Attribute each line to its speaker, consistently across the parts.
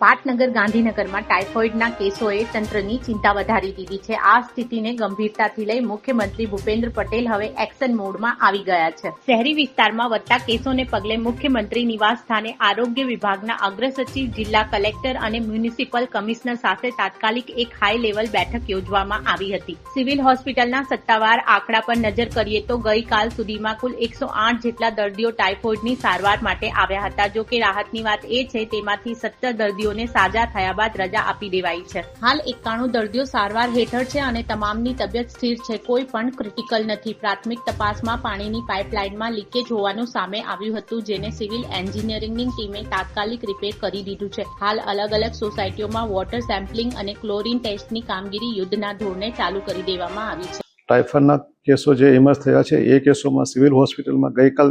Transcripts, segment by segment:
Speaker 1: પાટનગર ગાંધીનગરમાં ટાઇફોઇડના કેસોએ તંત્રની ચિંતા વધારી દીધી છે. આ સ્થિતિને ગંભીરતાથી લઈ મુખ્યમંત્રી ભૂપેન્દ્ર પટેલ હવે એક્શન મોડમાં આવી ગયા છે. શહેરી વિસ્તારમાં વધતા કેસોને પગલે મુખ્યમંત્રી નિવાસ સ્થાને આરોગ્ય વિભાગના અગ્ર સચિવ જિલ્લા કલેક્ટર અને મ્યુનિસિપલ કમિશનર સાથે તાત્કાલિક એક હાઈ લેવલ બેઠક યોજવામાં આવી હતી. સિવિલ હોસ્પિટલના સત્તાવાર આંકડા પર નજર કરીએ તો ગઈકાલ સુધીમાં કુલ એકસો આઠ જેટલા દર્દીઓ ટાઇફોઇડની સારવાર માટે આવ્યા હતા. જો કે રાહતની વાત એ છે, તેમાંથી સત્તર દર્દીઓને સાજા થયા બાદ રજા આપી દેવાઈ છે. હાલ એકાણું દર્દીઓ સારવાર હેઠળ છે અને તમામની તબિયત સ્થિર છે. કોઈ પણ ક્રિટિકલ નથી. પ્રાથમિક તપાસમાં પાણીની પાઇપલાઇનમાં લીકેજ હોવાનું સામે આવ્યું હતું જેને સિવિલ એન્જિનિયરિંગની ટીમે તાત્કાલિક રિપેર કરી દીધું છે. હાલ અલગ અલગ સોસાયટીઓમાં વોટર સેમ્પલિંગ અને ક્લોરીન ટેસ્ટની કામગીરી યુદ્ધના ધોરણે ચાલુ કરી દેવામાં આવી છે.
Speaker 2: ટાઇફોઇડના કેસો જે ઇમર્જ થયા છે એ કેસોમાં સિવિલ હોસ્પિટલમાં ગઈકાલ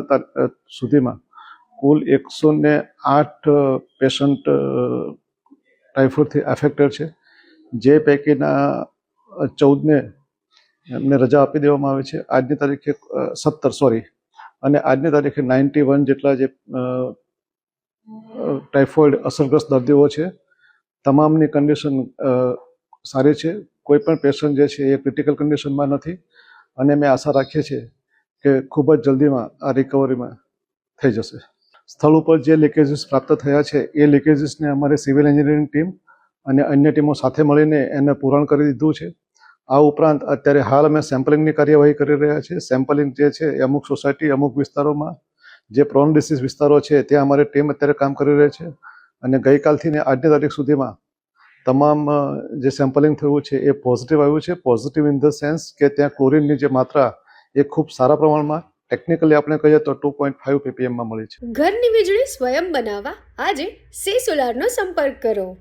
Speaker 2: સુધીમાં કુલ એકસો ને આઠ પેશન્ટ ટાઇફોઇડથી એફેક્ટેડ છે. જે પૈકીના ચૌદને એમને રજા આપી દેવામાં આવે છે. આજની તારીખે સત્તર, સોરી. અને આજની તારીખે નાઇન્ટી વન જેટલા જે ટાઇફોઇડ અસરગ્રસ્ત દર્દીઓ છે, તમામની કન્ડિશન સારી છે. કોઈ પણ પેશન્ટ જે છે એ ક્રિટિકલ કન્ડિશનમાં નથી. અને મેં આશા રાખીએ છીએ કે ખૂબ જ જલ્દીમાં આ રિકવરીમાં થઈ જશે. સ્થળ ઉપર જે લીકેજીસ પ્રાપ્ત થયા છે, એ લીકેજીસને અમારી સિવિલ એન્જિનિયરિંગ ટીમ અને અન્ય ટીમો સાથે મળીને એને પૂરણ કરી દીધું છે. આ ઉપરાંત અત્યારે હાલ અમે સેમ્પલિંગની કાર્યવાહી કરી રહ્યા છીએ. સેમ્પલિંગ જે છે એ અમુક સોસાયટી અમુક વિસ્તારોમાં જે પ્રોન ડિસીઝ વિસ્તારો છે, ત્યાં અમારી ટીમ અત્યારે કામ કરી રહી છે. અને ગઈકાલથી ને આજની તારીખ સુધીમાં તમામ જે સેમ્પલિંગ થયું છે એ પોઝિટિવ આવ્યું છે. પોઝિટિવ ઇન ધ સેન્સ કે ત્યાં ક્લોરિનની જે માત્રા એ ખૂબ સારા પ્રમાણમાં ટેકનિકલી આપણે કહીએ તો ટુ પોઈન્ટ ફાઇવ પીપીએમમાં મળી છે.
Speaker 3: ઘરની વીજળી સ્વયં બનાવવા આજે સે સોલારનો સંપર્ક કરો.